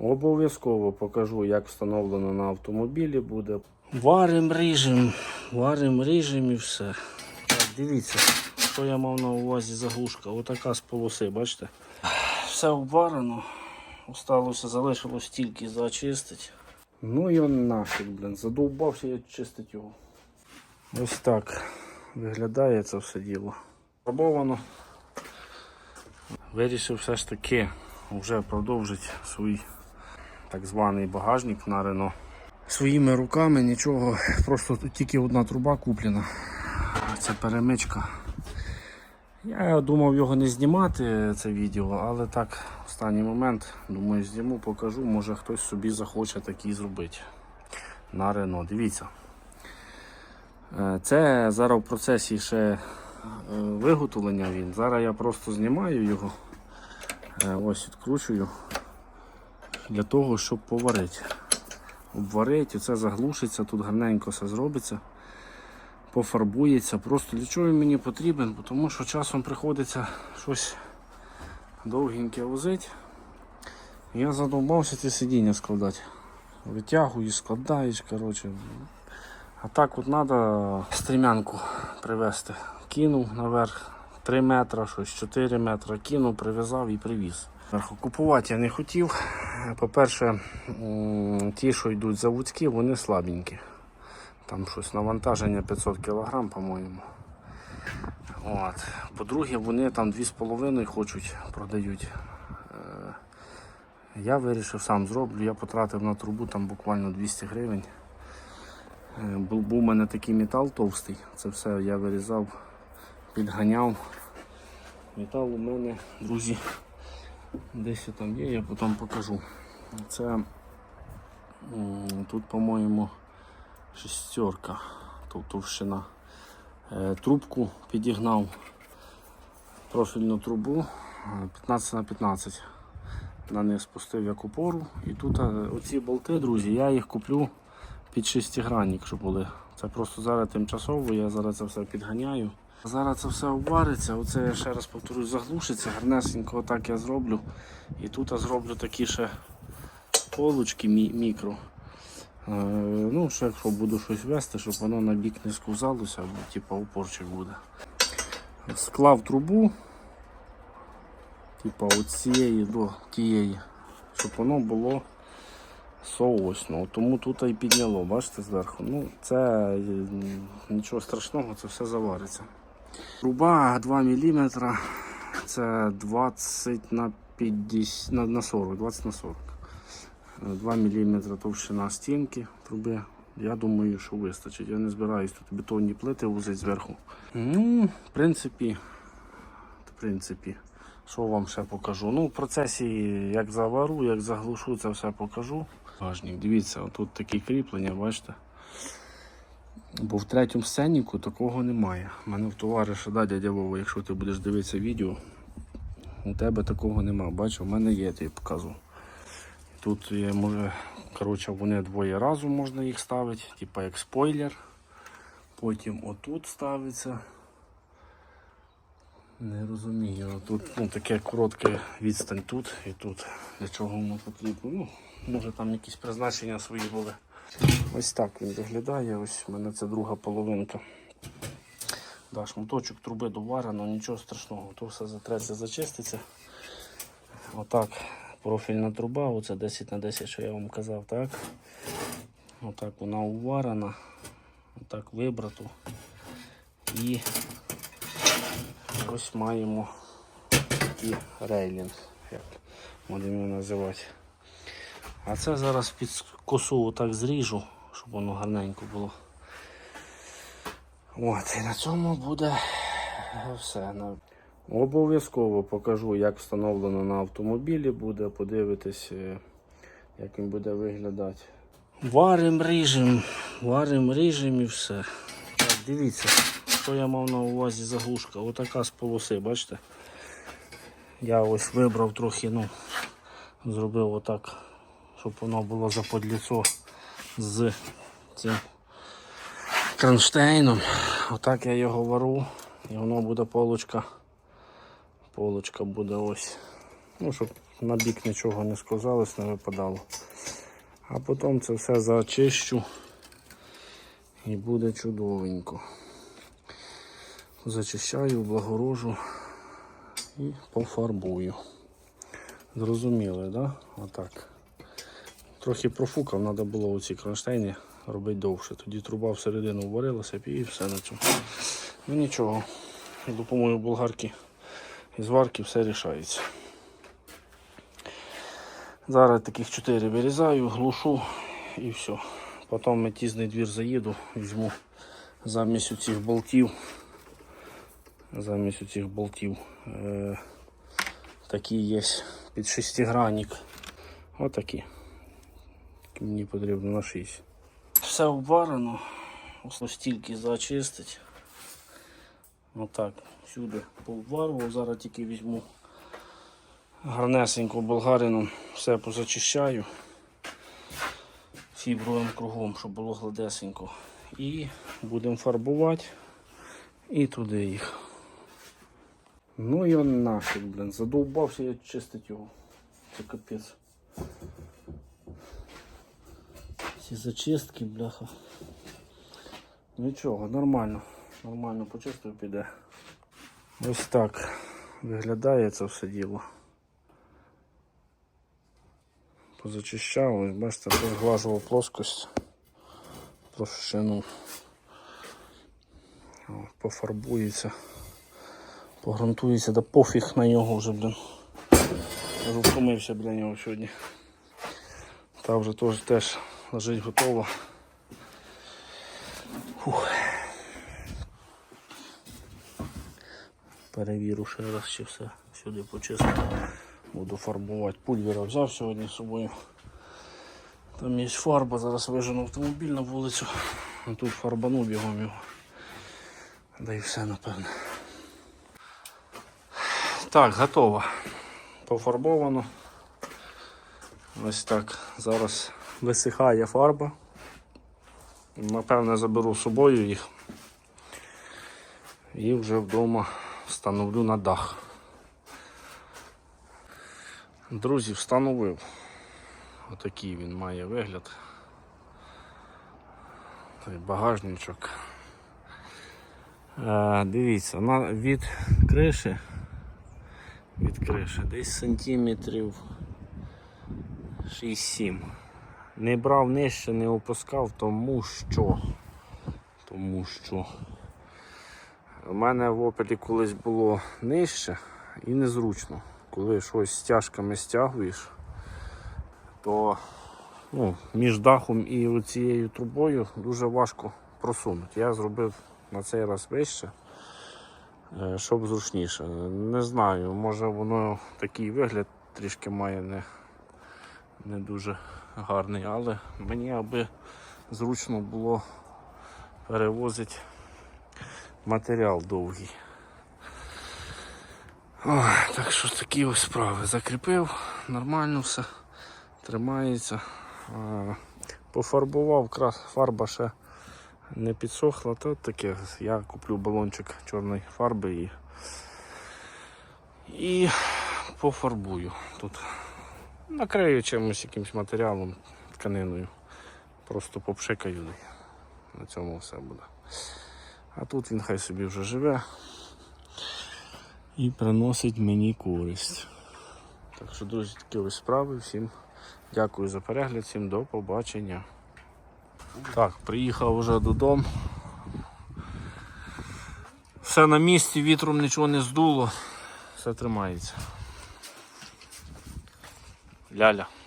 Обов'язково покажу, як встановлено на автомобілі буде. Варим ріжем, варим ріжем і все. Так, дивіться, що я мав на увазі заглушка. Отака з полоси, бачите? Все обварено. Осталося, залишилось тільки зачистити. Ну і он нафіг, блин, задовбався я чистити його. Ось так виглядає це все діло. Пробовано. Вирішив все ж таки вже продовжити свій так званий багажник на Рено. Своїми руками нічого, просто тут тільки одна труба куплена. Це перемичка. Я думав його не знімати, це відео, але так, останній момент, думаю, зніму, покажу, може хтось собі захоче такий зробити на Рено. Дивіться. Е, Це зараз в процесі ще е, виготовлення він. Зараз я просто знімаю його. Е, Ось відкручую для того, щоб поварити. Обварити, це заглушиться, тут гарненько все зробиться, пофарбується. Просто для чого він мені потрібен? Тому що часом приходиться щось довгеньке возити. Я задовбався ці сидіння складати. Витягуєш, складаєш, коротше. А так от треба стрімянку привезти. Кинув наверх 3 метри, щось 4 метри, кинув, прив'язав і привіз. Купувати я не хотів. По-перше, ті, що йдуть заводські, вони слабенькі. Там щось навантаження 500 кг, по-моєму. По-друге, вони там 2,5 хочуть, продають. Е, Я вирішив сам зроблю. Я потратив на трубу там буквально 200 гривень. Е, був у мене такий метал товстий. Це все я вирізав, підганяв. Метал у мене, друзі, десь там є, я потім покажу. Це тут, по-моєму, шестерка, тут товщина. Е, Трубку підігнав профільну трубу е, 15 на 15 на них спустив як опору. І тут е, оці болти, друзі, я їх куплю під шестигранник, щоб були. Це просто зараз тимчасово, я зараз це все підганяю. Зараз це все обвариться, оце я ще раз повторюсь, заглушиться, гарнесенько отак я зроблю. І тут я зроблю такі ще полочки мі- мікро. Е, ну, ще якщо буду щось вести, щоб воно на бік не сковзалося, або типу опорчик буде. Склав трубу, типу от цієї до тієї, щоб воно було соосно. Тому тут і підняло, бачите, зверху. Ну, це е, нічого страшного, це все завариться. Труба 2 мм, це 20 на 50 на, на 40, 20 на 40. Е, 2 мм товщина стінки труби. Я думаю, що вистачить. Я не збираюсь тут бетонні плити возити зверху. Ну, в принципі, в принципі, що вам ще покажу? Ну, в процесі, як завару, як заглушу, це все покажу. Важник, дивіться, тут такі кріплення, бачите? Бо в третьому сценніку такого немає. У мене в товариша, да, дядя Вова, якщо ти будеш дивитися відео, у тебе такого нема. Бачу, в мене є, я тобі показував. Тут є, може, коротше, вони двоє разом можна їх ставити, типа як спойлер. Потім отут ставиться. Не розумію. Тут ну, таке коротке відстань тут і тут. Для чого воно потрібно. Ну, може там якісь призначення свої були. Ось так він виглядає. Ось у мене це друга половинка. Да, шматочок труби доварено, нічого страшного, то все затреться, зачиститься. Отак, профільна труба, оце 10 на 10, що я вам казав, так? Отак вона уварена, отак вибрато. І ось маємо такий рейлінг, як будемо його називати. А це зараз під косу отак зріжу, щоб воно гарненько було. От, і на цьому буде все. Обов'язково покажу, як встановлено на автомобілі буде, подивитись, е, як він буде виглядати. Варим ріжем, варим ріжем і все. Так, дивіться, що я мав на увазі заглушка. Отака з полоси, бачите? Я ось вибрав трохи, ну, зробив отак, щоб воно було заподліцо з цим кронштейном. Отак я його вару. І воно буде полочка. Полочка буде ось. Ну, щоб на бік нічого не сказалось, не випадало. А потім це все зачищу і буде чудовенько. Зачищаю, облагорожу і пофарбую. Зрозуміли? Да? Отак. Трохи профукав, треба було у цій кронштейні робити довше. Тоді труба всередину варилася і все на цьому. Ну нічого, з допомогою болгарки і зварки все рішається. Зараз таких 4 вирізаю, глушу і все. Потім метізний двір заїду, візьму замість цих болтів. Замість цих болтів. Е, такі є під шестигранник. Отакі. Мені потрібно на 6. Все обварено. Стільки зачистить. Отак. Всюди пообварував. Зараз тільки візьму гарнесенько болгарином, все позачищаю. Фібровим кругом, щоб було гладесенько. І будемо фарбувати і туди їх. Ну он нафіг, блин, задовбався я чистить його. Це капець. Ці зачистки, бляха. Нічого, нормально. Нормально почистив піде. Ось так виглядає це все діло. Позачищав, ось бачите, розглажував плоскость товщину. О, Пофарбується, погрунтується, да пофіг на нього вже, блін. Втомився біля нього сьогодні. Та вже теж, теж лежить готово. Фух. Перевірю ще раз, чи все сюди почистив. Буду фарбувати. Пульвера взяв сьогодні з собою. Там є фарба, зараз вижену автомобіль на вулицю. А тут фарбану бігом його. Да і все напевне. Так, готово. Пофарбовано. Ось так. Зараз висихає фарба. Напевне заберу з собою їх. І вже вдома встановлю на дах. Друзі, встановив. Отакий він має вигляд. Той багажничок. Е, дивіться, на, від криші, від криші десь сантиметрів 6-7. Не брав нижче, не опускав, тому що. Тому що. У мене в опелі колись було нижче і незручно. Коли щось стяжками стягуєш, то ну, між дахом і цією трубою дуже важко просунути. Я зробив на цей раз вище, е, щоб зручніше. Не знаю, може воно такий вигляд трішки має не, не дуже гарний, але мені аби зручно було перевозити матеріал довгий. Ой, так що такі ось справи. Закріпив, нормально все, тримається. Пофарбував, крас- фарба ще не підсохла, то таке. Я куплю балончик чорної фарби і, і пофарбую тут. Накрию чимось якимось матеріалом, тканиною. Просто попшикаю. На цьому все буде. А тут він хай собі вже живе і приносить мені користь. Так що, друзі, такі ось справи. Всім дякую за перегляд, всім до побачення. Так, приїхав вже додому. Все на місці, вітром нічого не здуло, все тримається. Lala.